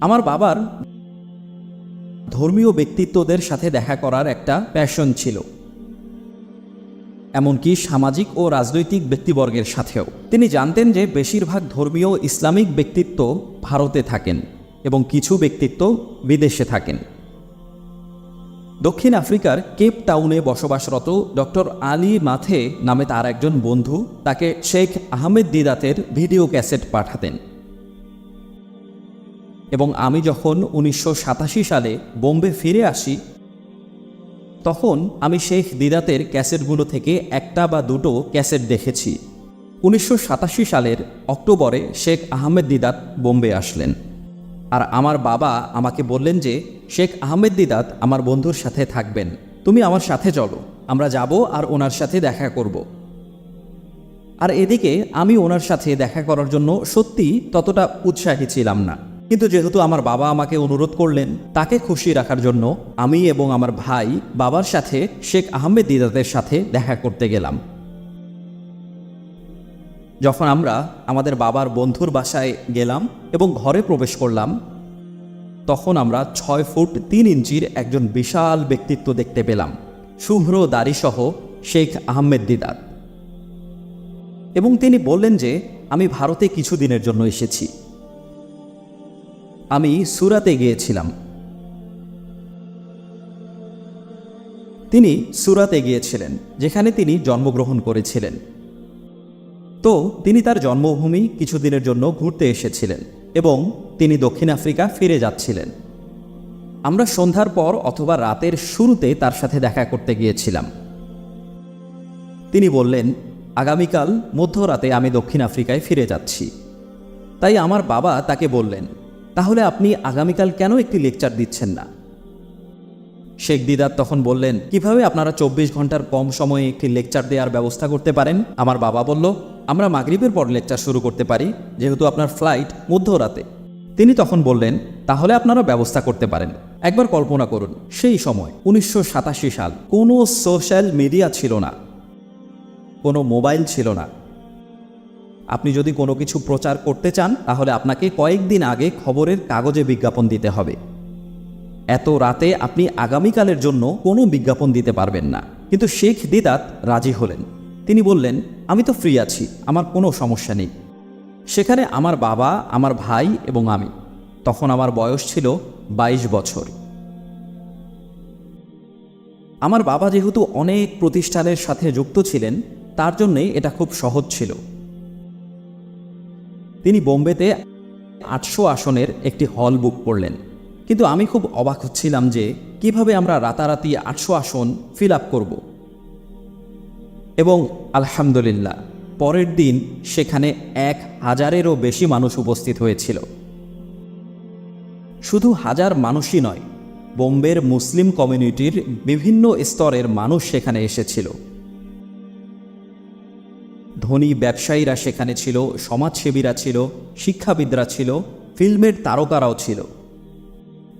আমার বাবার ধর্মীয় ব্যক্তিত্বদের সাথে দেখা করার একটা প্যাশন ছিল। এমনকি সামাজিক ও রাজনৈতিক ব্যক্তিবর্গের সাথেও। তিনি জানতেন যে বেশিরভাগ ধর্মীয় ইসলামিক ব্যক্তিত্ব ভারতে থাকেন এবং কিছু ব্যক্তিত্ব বিদেশে থাকেন। দক্ষিণ আফ্রিকার কেপ টাউনে বসবাসরত ডক্টর আলী মাথে নামে তার একজন বন্ধু তাকে শেখ আহমেদ দিদাতের ভিডিও ক্যাসেট পাঠাতেন। এবং আমি যখন উনিশশো সাতাশি সালে বোম্বে ফিরে আসি, তখন আমি শেখ দিদাতের ক্যাসেটগুলো থেকে একটা বা দুটো ক্যাসেট দেখেছি। উনিশশো সাতাশি সালের অক্টোবরে শেখ আহমেদ দিদাত বোম্বে আসলেন। আর আমার বাবা আমাকে বললেন যে, শেখ আহমেদ দিদাত আমার বন্ধুর সাথে থাকবেন। তুমি আমার সাথে চলো। আমরা যাব আর ওনার সাথে দেখা করব। আর এদিকে আমি ওনার সাথে দেখা করার জন্য সত্যি ততটা উৎসাহী ছিলাম না। কিন্তু যেহেতু আমার বাবা আমাকে অনুরোধ করলেন তাকে খুশি রাখার জন্য, আমি এবং আমার ভাই বাবার সাথে শেখ আহমেদ দিদাদের সাথে দেখা করতে গেলাম। যখন আমরা আমাদের বাবার বন্ধুর বাসায় গেলাম এবং ঘরে প্রবেশ করলাম, তখন আমরা ছয় ফুট তিন ইঞ্চির একজন বিশাল ব্যক্তিত্ব দেখতে পেলাম, শুভ্র দাড়িসহ শেখ আহমেদ দিদাত এবং তিনি বললেন যে, আমি ভারতে কিছুদিনের জন্য এসেছি। আমি সুরাতে গিয়েছিলাম। তিনি সুরাতে গিয়েছিলেন, যেখানে তিনি জন্মগ্রহণ করেছিলেন। তো, তিনি তার জন্মভূমি কিছুদিনের জন্য ঘুরতে এসেছিলেন এবং তিনি দক্ষিণ আফ্রিকা ফিরে যাচ্ছিলেন। আমরা সন্ধ্যার পর অথবা রাতের শুরুতে তার সাথে দেখা করতে গিয়েছিলাম। তিনি বললেন, আগামীকাল মধ্যরাতে আমি দক্ষিণ আফ্রিকায় ফিরে যাচ্ছি। তাই আমার বাবা তাকে বললেন তাহলে আপনি আগামীকাল কেন একটি লেকচার দিচ্ছেন না? শেখ দিদার তখন বললেন, কীভাবে আপনারা চব্বিশ ঘণ্টার কম সময়ে একটি লেকচার দেওয়ার ব্যবস্থা করতে পারেন? আমার বাবা বলল, আমরা মাগরিবের পর লেকচার শুরু করতে পারি, যেহেতু আপনার ফ্লাইট মধ্যরাতে। তিনি তখন বললেন, তাহলে আপনারা ব্যবস্থা করতে পারেন। একবার কল্পনা করুন, সেই সময়, উনিশশো সাতাশি সাল, কোনো সোশ্যাল মিডিয়া ছিল না, কোনো মোবাইল ছিল না। আপনি যদি কোনো কিছু প্রচার করতে চান, তাহলে আপনাকে কয়েকদিন আগে খবরের কাগজে বিজ্ঞাপন দিতে হবে। এত রাতে আপনি আগামীকালের জন্য কোনো বিজ্ঞাপন দিতে পারবেন না। কিন্তু শেখ দিদাত রাজি হলেন। তিনি বললেন, আমি তো ফ্রি আছি, আমার কোনো সমস্যা নেই। সেখানে আমার বাবা, আমার ভাই এবং আমি। তখন আমার বয়স ছিল ২২ বছর। আমার বাবা যেহেতু অনেক প্রতিষ্ঠানের সাথে যুক্ত ছিলেন, তার জন্যে এটা খুব সহজ ছিল। তিনি বোম্বেতে আটশো আসনের একটি হল বুক করলেন। কিন্তু আমি খুব অবাক হচ্ছিলাম যে কীভাবে আমরা রাতারাতি আটশো আসন ফিল আপ করব। এবং আলহামদুলিল্লাহ, পরের দিন সেখানে এক হাজারেরও বেশি মানুষ উপস্থিত হয়েছিল। শুধু হাজার মানুষই নয়, বোম্বের মুসলিম কমিউনিটির বিভিন্ন স্তরের মানুষ সেখানে এসেছিল। ধনী ব্যবসায়ীরা সেখানে ছিল, সমাজসেবীরা ছিল, শিক্ষাবিদরা ছিল, ফিল্মের তারকারাও ছিল।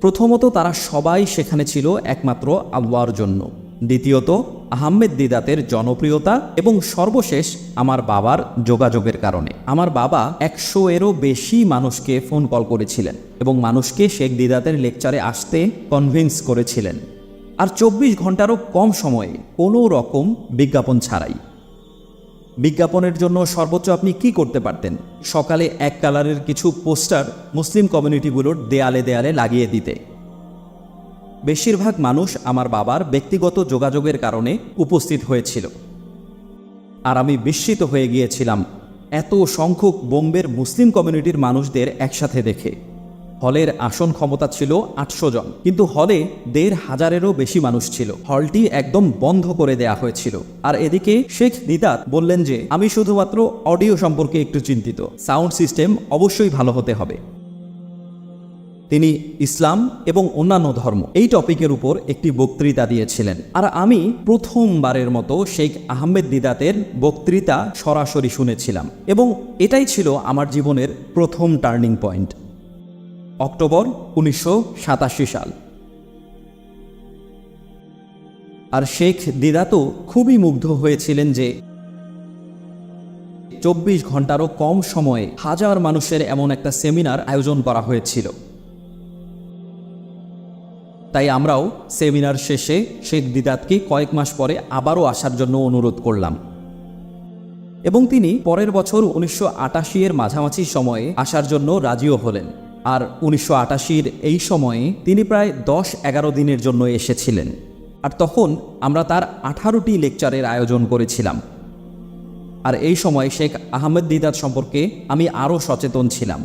প্রথমত তারা সবাই সেখানে ছিল একমাত্র আল্লাহর জন্য। দ্বিতীয়ত, আহমেদ দিদাতের জনপ্রিয়তা এবং সর্বশেষ আমার বাবার যোগাযোগের কারণে। আমার বাবা একশো এরও বেশি মানুষকে ফোন কল করেছিলেন এবং মানুষকে শেখ দিদাতের লেকচারে আসতে কনভিন্স করেছিলেন। আর চব্বিশ ঘন্টারও কম সময়ে কোনো রকম বিজ্ঞাপন ছাড়াই। বিজ্ঞাপনের জন্য সর্বোচ্চ আপনি কি করতে পারতেন? সকালে এক কালারের কিছু পোস্টার মুসলিম কমিউনিটিগুলোর দেয়ালে দেয়ালে লাগিয়ে দিতে। বেশিরভাগ মানুষ আমার বাবার ব্যক্তিগত যোগাযোগের কারণে উপস্থিত হয়েছিল। আর আমি বিস্মিত হয়ে গিয়েছিলাম। এত সংখ্যক বোম্বের মুসলিম কমিউনিটির মানুষদের একসাথে দেখে। হলের আসন ক্ষমতা ছিল আটশো জন। কিন্তু হলে দেড় হাজারেরও বেশি মানুষ ছিল। হলটি একদম বন্ধ করে দেয়া হয়েছিল। আর এদিকে শেখ দিদাত বললেন যে, আমি শুধুমাত্র অডিও সম্পর্কে একটু চিন্তিত। সাউন্ড সিস্টেম অবশ্যই ভালো হতে হবে। তিনি ইসলাম এবং অন্যান্য ধর্ম এই টপিকের উপর একটি বক্তৃতা দিয়েছিলেন। আর আমি প্রথমবারের মতো শেখ আহমেদ দিদাতের বক্তৃতা সরাসরি শুনেছিলাম। এবং এটাই ছিল আমার জীবনের প্রথম টার্নিং পয়েন্ট। অক্টোবর উনিশশো সাতাশি সাল। আর শেখ দিদাতো খুবই মুগ্ধ হয়েছিলেন যে চব্বিশ ঘন্টারও কম সময়ে হাজার মানুষের এমন একটা সেমিনার আয়োজন করা হয়েছিল। তাই আমরাও সেমিনার শেষে শেখ দিদাতকে কয়েক মাস পরে আবারও আসার জন্য অনুরোধ করলাম। এবং তিনি পরের বছর উনিশশো আটাশি এর মাঝামাঝি সময়ে আসার জন্য রাজিও হলেন। আর উনিশশো আটাশির এই সময়ে তিনি প্রায় দশ এগারো দিনের জন্য এসেছিলেন। আর তখন আমরা তার আঠারোটি লেকচারের আয়োজন করেছিলাম। আর এই সময় শেখ আহমেদ দিদার সম্পর্কে আমি আরও সচেতন ছিলাম।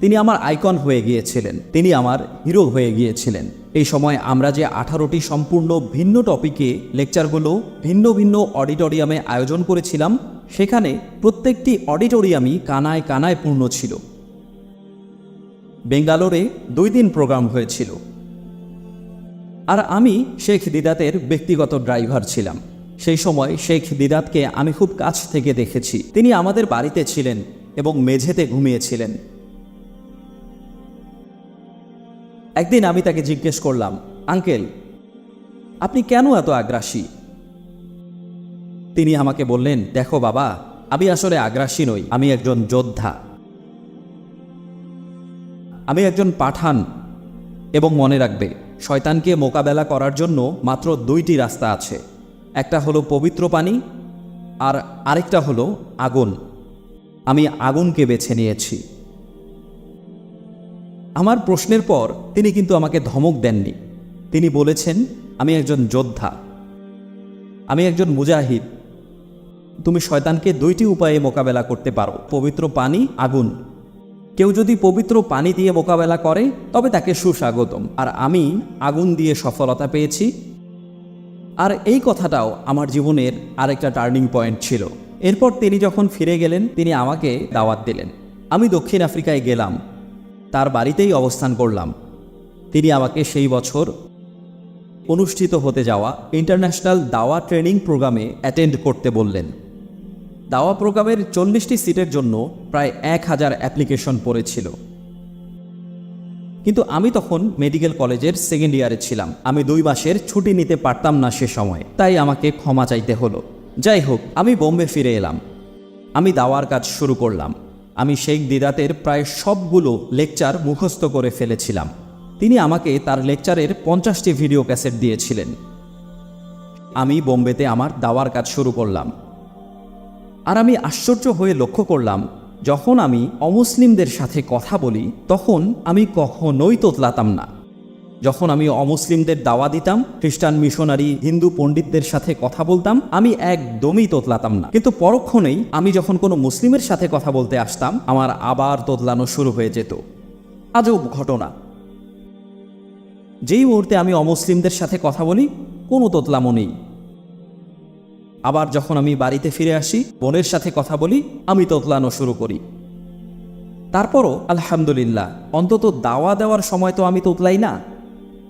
তিনি আমার আইকন হয়ে গিয়েছিলেন। তিনি আমার হিরো হয়ে গিয়েছিলেন। এই সময় আমরা যে আঠারোটি সম্পূর্ণ ভিন্ন টপিকে লেকচারগুলো ভিন্ন ভিন্ন অডিটোরিয়ামে আয়োজন করেছিলাম, সেখানে প্রত্যেকটি অডিটোরিয়ামই কানায় কানায় পূর্ণ ছিল। বেঙ্গালোরে দুই দিন প্রোগ্রাম হয়েছিল। আর আমি শেখ দিদাতের ব্যক্তিগত ড্রাইভার ছিলাম। সেই সময় শেখ দিদাতকে আমি খুব কাছ থেকে দেখেছি। তিনি আমাদের বাড়িতে ছিলেন এবং মেঝেতে ঘুমিয়েছিলেন। একদিন আমি তাকে জিজ্ঞেস করলাম, আঙ্কেল, আপনি কেন এত আগ্রাসী? তিনি আমাকে বললেন, দেখো বাবা, আমি আসলে আগ্রাসী নই, আমি একজন যোদ্ধা। আমি একজন পাঠান এবং মনে রাখবে, শয়তানকে মোকাবেলা করার জন্য মাত্র দুইটি রাস্তা আছে। একটা হলো পবিত্র পানি আর আরেকটা হলো আগুন। আমি আগুনকে বেছে নিয়েছি। আমার প্রশ্নের পর তিনি কিন্তু আমাকে ধমক দেননি। তিনি বলেছেন, আমি একজন যোদ্ধা। আমি একজন মুজাহিদ। তুমি শয়তানকে দুইটি উপায়ে মোকাবেলা করতে পারো, পবিত্র পানি, আগুন। কেউ যদি পবিত্র পানি দিয়ে মোকাবেলা করে, তবে তাকে সুস্বাগতম। আর আমি আগুন দিয়ে সফলতা পেয়েছি। আর এই কথাটাও আমার জীবনের আরেকটা টার্নিং পয়েন্ট ছিল। এরপর তিনি যখন ফিরে গেলেন, তিনি আমাকে দাওয়াত দিলেন। আমি দক্ষিণ আফ্রিকায় গেলাম। তার বাড়িতেই অবস্থান করলাম। তিনি আমাকে সেই বছর অনুষ্ঠিত হতে যাওয়া ইন্টারন্যাশনাল দাওয়া ট্রেনিং প্রোগ্রামে অ্যাটেন্ড করতে বললেন। দাওয়া প্রোগ্রামের চল্লিশটি সিটের জন্য প্রায় এক হাজার অ্যাপ্লিকেশন পড়েছিল। কিন্তু আমি তখন মেডিকেল কলেজের সেকেন্ড ইয়ারে ছিলাম। আমি দুই মাসের ছুটি নিতে পারতাম না সে সময়। তাই আমাকে ক্ষমা চাইতে হলো। যাই হোক, আমি বোম্বে ফিরে এলাম। আমি দাওয়ার কাজ শুরু করলাম। আমি শেখ দিদাতের প্রায় সবগুলো লেকচার মুখস্থ করে ফেলেছিলাম। তিনি আমাকে তার লেকচারের পঞ্চাশটি ভিডিও ক্যাসেট দিয়েছিলেন। আমি বোম্বেতে আমার দাওয়ার কাজ শুরু করলাম। আর আমি আশ্চর্য হয়ে লক্ষ্য করলাম, যখন আমি অমুসলিমদের সাথে কথা বলি, তখন আমি কখনোই তোতলাতাম না। যখন আমি অমুসলিমদের দাওয়া দিতাম, খ্রিস্টান মিশনারি হিন্দু পণ্ডিতদের সাথে কথা বলতাম, আমি একদমই তোতলাতাম না। কিন্তু পরক্ষণেই আমি যখন কোনো মুসলিমের সাথে কথা বলতে আসতাম, আমার আবার তোতলানো শুরু হয়ে যেত। আজব ঘটনা। যেই মুহূর্তে আমি অমুসলিমদের সাথে কথা বলি, কোনো তোতলামো নেই। আবার যখন আমি বাড়িতে ফিরে আসি, বোনের সাথে কথা বলি, আমি তোতলানো শুরু করি। তারপরও আলহামদুলিল্লাহ, অন্তত দাওয়া দেওয়ার সময় তো আমি তোতলাই না।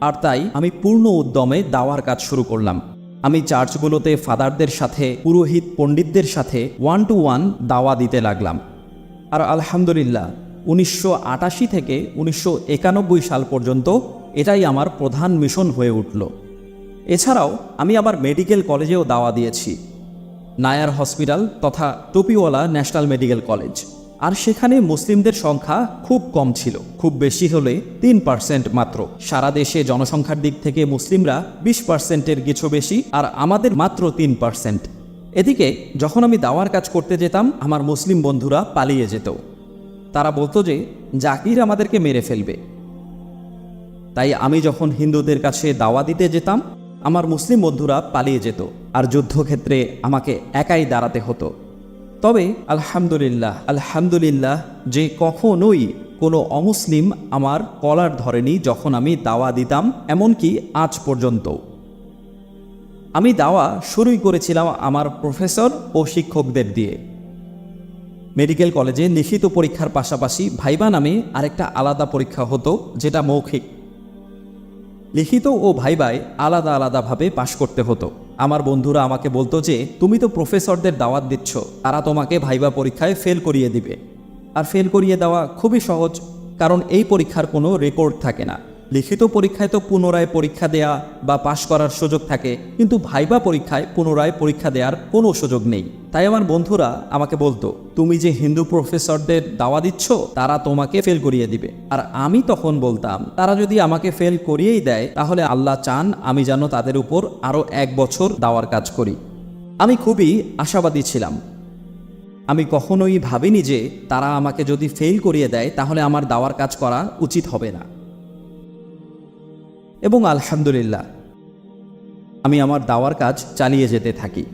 আর তাই আমি পূর্ণ উদ্যমে দাওয়ার কাজ শুরু করলাম। আমি চার্চগুলোতে ফাদারদের সাথে, পুরোহিত পণ্ডিতদের সাথে ওয়ান টু ওয়ান দাওয়া দিতে লাগলাম। আর আলহামদুলিল্লাহ, উনিশশো আটাশি থেকে উনিশশো একানব্বই সাল পর্যন্ত এটাই আমার প্রধান মিশন হয়ে উঠল। এছাড়াও, আমি আবার মেডিকেল কলেজেও দাওয়া দিয়েছি। নায়ার হসপিটাল তথা টুপিওয়ালা ন্যাশনাল মেডিকেল কলেজ। আর সেখানে মুসলিমদের সংখ্যা খুব কম ছিল, খুব বেশি হলে তিন পার্সেন্ট মাত্র। সারা দেশে জনসংখ্যার দিক থেকে মুসলিমরা বিশ পার্সেন্টের কিছু বেশি আর আমাদের মাত্র তিন পার্সেন্ট। এদিকে, যখন আমি দাওয়ার কাজ করতে যেতাম, আমার মুসলিম বন্ধুরা পালিয়ে যেত। তারা বলতো যে, জাকির আমাদেরকে মেরে ফেলবে। তাই আমি যখন হিন্দুদের কাছে দাওয়া দিতে যেতাম, আমার মুসলিম বন্ধুরা পালিয়ে যেত। আর যুদ্ধক্ষেত্রে আমাকে একাই দাঁড়াতে হতো। তবে আলহামদুলিল্লাহ আলহামদুলিল্লাহ যে কখনোই কোনো অমুসলিম আমার কলার ধরেনি যখন আমি দাওয়া দিতাম, এমনকি আজ পর্যন্ত। আমি দাওয়া শুরুই করেছিলাম আমার প্রফেসর ও শিক্ষকদের দিয়ে। মেডিকেল কলেজে লিখিত পরীক্ষার পাশাপাশি ভাইবা নামে আরেকটা আলাদা পরীক্ষা হতো, যেটা মৌখিক। লিখিত ও ভাইবায় আলাদা আলাদাভাবে পাশ করতে হতো। আমার বন্ধুরা আমাকে বলতো যে, তুমি তো প্রফেসরদের দাওয়াত দিচ্ছ, তারা তোমাকে ভাইবা পরীক্ষায় ফেল করিয়ে দিবে। আর ফেল করিয়ে দেওয়া খুবই সহজ, কারণ এই পরীক্ষার কোনো রেকর্ড থাকে না। লিখিত পরীক্ষায় তো পুনরায় পরীক্ষা দেয়া বা পাশ করার সুযোগ থাকে, কিন্তু ভাইবা পরীক্ষায় পুনরায় পরীক্ষা দেওয়ার কোনো সুযোগ নেই। তাই আমার বন্ধুরা, আমাকে বলতো, তুমি যে হিন্দু প্রফেসরদের দাওয়া দিচ্ছ, তারা তোমাকে ফেল করিয়ে দিবে। আর আমি তখন বলতাম, তারা যদি আমাকে ফেল করিয়েই দেয়, তাহলে আল্লাহ চান আমি যেন তাদের উপর আরও এক বছর দাওয়ার কাজ করি। আমি খুবই আশাবাদী ছিলাম। আমি কখনোই ভাবিনি যে তারা আমাকে যদি ফেল করিয়ে দেয়, তাহলে আমার দাওয়ার কাজ করা উচিত হবে না। এবং আলহামদুলিল্লাহ, আমি আমার দাওয়ার কাজ চালিয়ে যেতে থাকি।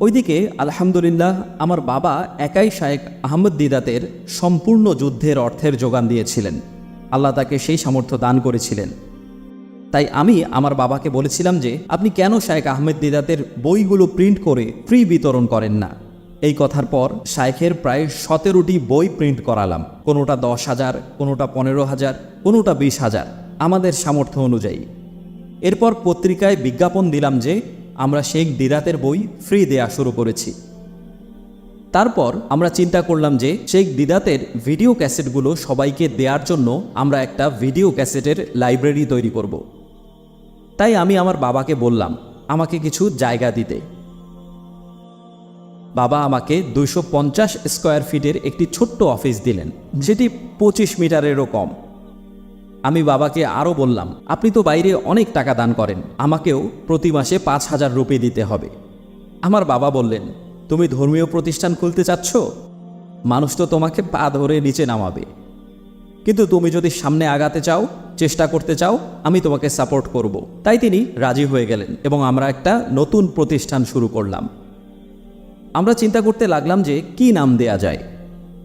ওইদিকে আলহামদুলিল্লাহ, আমার বাবা একাই শায়েক আহমদ দিদাতের সম্পূর্ণ যুদ্ধের অর্থের যোগান দিয়েছিলেন। আল্লাহ তাকে সেই সামর্থ্য দান করেছিলেন। তাই আমি আমার বাবাকে বলেছিলাম যে, আপনি কেন শায়েক আহমেদ দিদাতের বইগুলো প্রিন্ট করে ফ্রি বিতরণ করেন না? এই কথার পর শায়েখের প্রায় সতেরোটি বই প্রিন্ট করালাম। কোনোটা দশ হাজার, কোনোটা পনেরো হাজার, কোনোটা বিশ হাজার। আমাদের সামর্থ্য অনুযায়ী। এরপর পত্রিকায় বিজ্ঞাপন দিলাম যে, আমরা শেখ দিদাতের বই ফ্রি দেয়া শুরু করেছি। তারপর আমরা চিন্তা করলাম যে শেখ দিদাতের ভিডিও ক্যাসেটগুলো সবাইকে দেওয়ার জন্য আমরা একটা ভিডিও ক্যাসেটের লাইব্রেরি তৈরি করব। তাই আমি আমার বাবাকে বললাম, আমাকে কিছু জায়গা দিতে। বাবা আমাকে দুইশো পঞ্চাশ স্কোয়ার ফিটের একটি ছোট্ট অফিস দিলেন। যেটি পঁচিশ মিটারেরও কম। আমি বাবাকে আরও বললাম, আপনি তো বাইরে অনেক টাকা দান করেন, আমাকেও প্রতি মাসে পাঁচ হাজার রুপি দিতে হবে। আমার বাবা বললেন, তুমি ধর্মীয় প্রতিষ্ঠান খুলতে চাচ্ছ? মানুষ তো তোমাকে পা ধরে নিচে নামাবে। কিন্তু তুমি যদি সামনে আগাতে চাও, চেষ্টা করতে চাও, আমি তোমাকে সাপোর্ট করব। তাই তিনি রাজি হয়ে গেলেন এবং আমরা একটা নতুন প্রতিষ্ঠান শুরু করলাম। আমরা চিন্তা করতে লাগলাম যে কি নাম দেয়া যায়।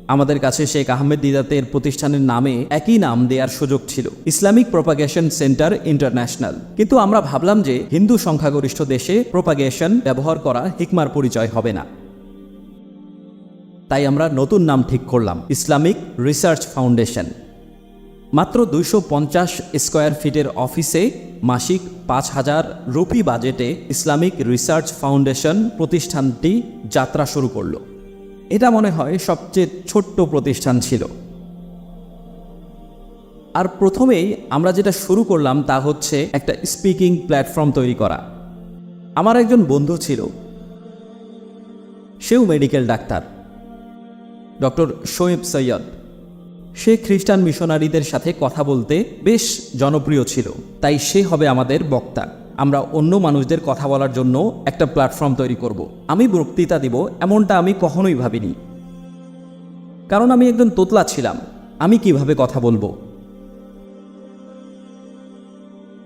আমাদের কাছে শেখ আহমেদ দিদাতের প্রতিষ্ঠানের নামে একই নাম দেওয়ার সুযোগ ছিল। Islamic propagation centre international. কিন্তু আমরা ভাবলাম যে হিন্দু সংখ্যাগরিষ্ঠ দেশে প্রপাগেশন ব্যবহার করা হিকমার পরিচয় হবে না। তাই আমরা নতুন নাম ঠিক করলাম, ইসলামিক রিসার্চ ফাউন্ডেশন। মাত্র দুইশো পঞ্চাশ স্কোয়ার ফিটের অফিসে মাসিক পাঁচ হাজার রুপি বাজেটে ইসলামিক রিসার্চ ফাউন্ডেশন প্রতিষ্ঠানটি যাত্রা শুরু করল। এটা মনে হয় সবচেয়ে ছোট্ট প্রতিষ্ঠান ছিল। আর প্রথমেই আমরা যেটা শুরু করলাম তা হচ্ছে একটা স্পিকিং প্ল্যাটফর্ম তৈরি করা। আমার একজন বন্ধু ছিল। সেও medical doctor. Doctor Shoaib Syed. সে খ্রিস্টান মিশনারিদের সাথে কথা বলতে বেশ জনপ্রিয় ছিল, তাই সে হবে আমাদের বক্তা। আমরা অন্য মানুষদের কথা বলার জন্য একটা প্ল্যাটফর্ম তৈরি করব। আমি বক্তৃতা দিব, এমনটা আমি কখনোই ভাবিনি। কারণ আমি একজন তোতলা ছিলাম, আমি কীভাবে কথা বলব?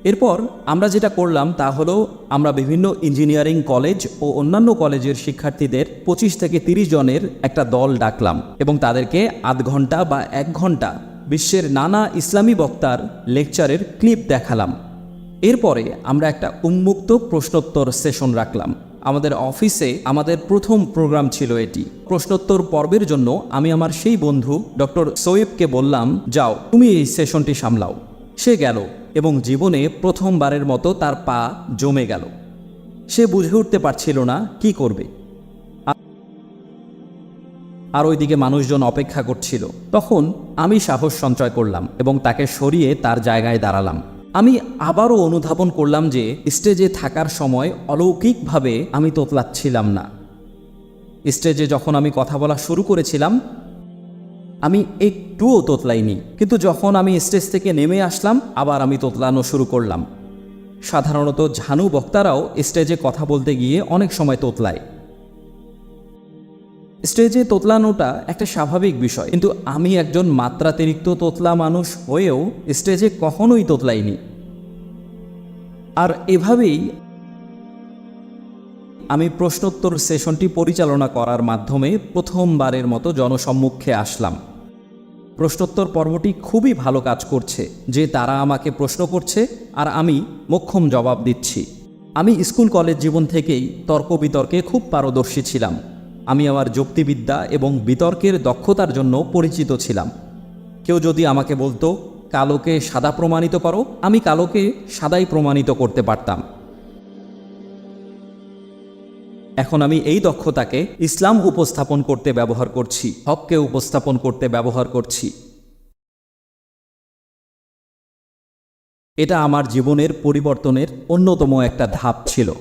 এরপর আমরা যেটা করলাম তা হলো, আমরা বিভিন্ন ইঞ্জিনিয়ারিং কলেজ ও অন্যান্য কলেজের শিক্ষার্থীদের পঁচিশ থেকে তিরিশ জনের একটা দল ডাকলাম এবং তাদেরকে আধ ঘণ্টা বা এক ঘণ্টা বিশ্বের নানা ইসলামী বক্তার লেকচারের ক্লিপ দেখালাম। এরপরে আমরা একটা উন্মুক্ত প্রশ্নোত্তর সেশন রাখলাম। আমাদের অফিসে আমাদের প্রথম প্রোগ্রাম ছিল এটি। প্রশ্নোত্তর পর্বের জন্য আমি আমার সেই বন্ধু ডক্টর সোয়েবকে বললাম, যাও, তুমি এই সেশনটি সামলাও। সে গেল এবং জীবনে প্রথমবারের মতো তার পা জমে গেল। সে বুঝে উঠতে পারছিল না, কি করবে? আর ওইদিকে মানুষজন অপেক্ষা করছিল। তখন আমি সাহস সঞ্চয় করলাম এবং তাকে সরিয়ে তার জায়গায় দাঁড়ালাম। আমি আবারও অনুধাবন করলাম যে স্টেজে থাকার সময় অলৌকিকভাবে আমি তোতলাচ্ছিলাম না। স্টেজে যখন আমি কথা বলা শুরু করেছিলাম, আমি একটুও তোতলাইনি। কিন্তু যখন আমি স্টেজ থেকে নেমে আসলাম, আবার আমি তোতলানো শুরু করলাম। সাধারণত ঝানু বক্তারাও স্টেজে কথা বলতে গিয়ে অনেক সময় তোতলায়। স্টেজে তোতলানোটা একটা স্বাভাবিক বিষয়। কিন্তু আমি একজন মাত্রাতিরিক্ত তোতলা মানুষ হয়েও স্টেজে কখনোই তোতলাইনি। আর এভাবেই আমি প্রশ্নোত্তর সেশনটি পরিচালনা করার মাধ্যমে প্রথমবারের মতো জনসম্মুখে আসলাম। প্রশ্নোত্তর পর্বটি খুবই ভালো কাজ করছে, যে তারা আমাকে প্রশ্ন করছে আর আমি মোক্ষম জবাব দিচ্ছি। আমি স্কুল কলেজ জীবন থেকেই তর্ক বিতর্কে খুব পারদর্শী ছিলাম। আমি আমার যুক্তিবিদ্যা এবং বিতর্কের দক্ষতার জন্য পরিচিত ছিলাম। কেউ যদি আমাকে বলতো কালোকে সাদা প্রমাণিত করো, আমি কালোকে সাদাই প্রমাণিত করতে পারতাম। এখন আমি এই দক্ষতাকে ইসলাম উপস্থাপন করতে ব্যবহার করছি, হককে উপস্থাপন করতে ব্যবহার করছি। এটা আমার জীবনের পরিবর্তনের অন্যতম একটা ধাপ ছিল।